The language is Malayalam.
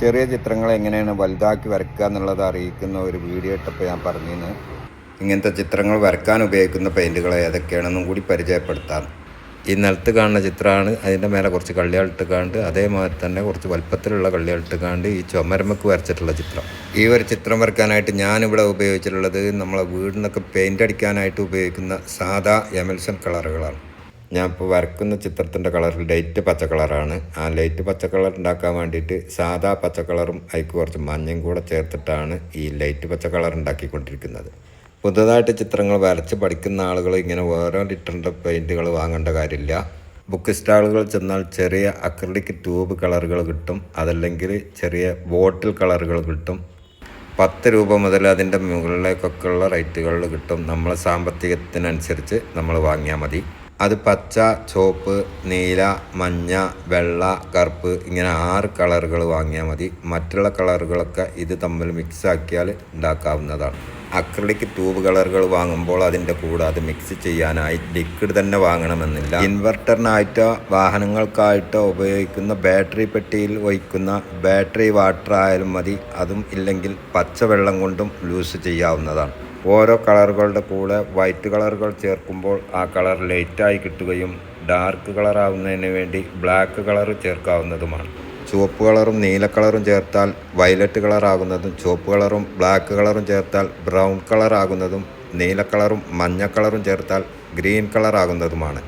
ചെറിയ ചിത്രങ്ങൾ എങ്ങനെയാണ് വലുതാക്കി വരയ്ക്കുക എന്നുള്ളത് അറിയിക്കുന്ന ഒരു വീഡിയോ ഇട്ടപ്പോൾ ഞാൻ പറഞ്ഞിരുന്നു. ഇങ്ങനത്തെ ചിത്രങ്ങൾ വരയ്ക്കാൻ ഉപയോഗിക്കുന്ന പെയിന്റുകൾ ഏതൊക്കെയാണെന്നും കൂടി പരിചയപ്പെടുത്താം. ഈ നിലത്ത് കാണുന്ന ചിത്രമാണ്. അതിന്റെ മേലെ കുറച്ച് കള്ളികൾ കാണ്ട് അതേമാതിരി തന്നെ കുറച്ച് വലുപ്പത്തിലുള്ള കള്ളികൾ കാണ്ട് ഈ ചുമരമക്ക് വരച്ചിട്ടുള്ള ചിത്രം. ഈ ഒരു ചിത്രം വരയ്ക്കാനായിട്ട് ഞാനിവിടെ ഉപയോഗിച്ചിട്ടുള്ളത് നമ്മളെ വീടിനൊക്കെ പെയിന്റ് അടിക്കാനായിട്ട് ഉപയോഗിക്കുന്ന സാധാ എമൽസൺ കളറുകളാണ് ഞാൻ ഇപ്പോൾ വരക്കുന്ന ചിത്രത്തിന്റെ കളർ ലൈറ്റ് പച്ച കളറാണ്. ആ ലൈറ്റ് പച്ച കളർ ഉണ്ടാക്കാൻ വേണ്ടിയിട്ട് സാധാ പച്ച കളറും അതിക്ക് കുറച്ച് മഞ്ഞയും കൂടെ ചേർത്തിട്ടാണ് ഈ ലൈറ്റ് പച്ച കളർ ഉണ്ടാക്കിക്കൊണ്ടിരിക്കുന്നത്. പുതുതായിട്ട് ചിത്രങ്ങൾ വരച്ച് പഠിക്കുന്ന ആളുകൾ ഇങ്ങനെ ഓരോ ലിറ്ററിന്റെ പെയിന്റുകൾ വാങ്ങേണ്ട കാര്യമില്ല. ബുക്ക് സ്റ്റാളുകൾ ചെന്നാൽ ചെറിയ അക്രലിക് ട്യൂബ് കളറുകൾ കിട്ടും. അതല്ലെങ്കിൽ ചെറിയ ബോട്ടിൽ കളറുകൾ കിട്ടും. പത്ത് രൂപ മുതൽ അതിന്റെ മുകളിലേക്കൊക്കെയുള്ള റേറ്റുകളിൽ കിട്ടും. നമ്മളെ സാമ്പത്തികത്തിനനുസരിച്ച് നമ്മൾ വാങ്ങിയാൽ മതി. അത് പച്ച ചുവപ്പ് നീല മഞ്ഞ വെള്ള കറുപ്പ് ഇങ്ങനെ ആറ് കളറുകൾ വാങ്ങിയാൽ മതി. മറ്റുള്ള കളറുകളൊക്കെ ഇത് തമ്മിൽ മിക്സ് ആക്കിയാൽ ഉണ്ടാക്കാവുന്നതാണ്. അക്രിലിക് ട്യൂബ് കളറുകൾ വാങ്ങുമ്പോൾ അതിന്റെ കൂടെ അത് മിക്സ് ചെയ്യാനായി ലിക്വിഡ് തന്നെ വാങ്ങണമെന്നില്ല. ഇൻവെർട്ടറിനായിട്ടോ വാഹനങ്ങൾക്കായിട്ടോ ഉപയോഗിക്കുന്ന ബാറ്ററി പെട്ടിയിൽ ഒഴിക്കുന്ന ബാറ്ററി വാട്ടർ ആയാലും മതി. അതും ഇല്ലെങ്കിൽ പച്ചവെള്ളം കൊണ്ടും ലൂസ് ചെയ്യാവുന്നതാണ്. ഓരോ കളറുകളുടെ കൂടെ വൈറ്റ് കളറുകൾ ചേർക്കുമ്പോൾ ആ കളർ ലൈറ്റായി കിട്ടുകയും ഡാർക്ക് കളറാവുന്നതിന് വേണ്ടി ബ്ലാക്ക് കളർ ചേർക്കാവുന്നതുമാണ്. ചുവപ്പ് കളറും നീല കളറും ചേർത്താൽ വയലറ്റ് കളറാകുന്നതും ചുവപ്പ് കളറും ബ്ലാക്ക് കളറും ചേർത്താൽ ബ്രൗൺ കളറാകുന്നതും നീല കളറും മഞ്ഞ കളറും ചേർത്താൽ ഗ്രീൻ കളർ ആകുന്നതുമാണ്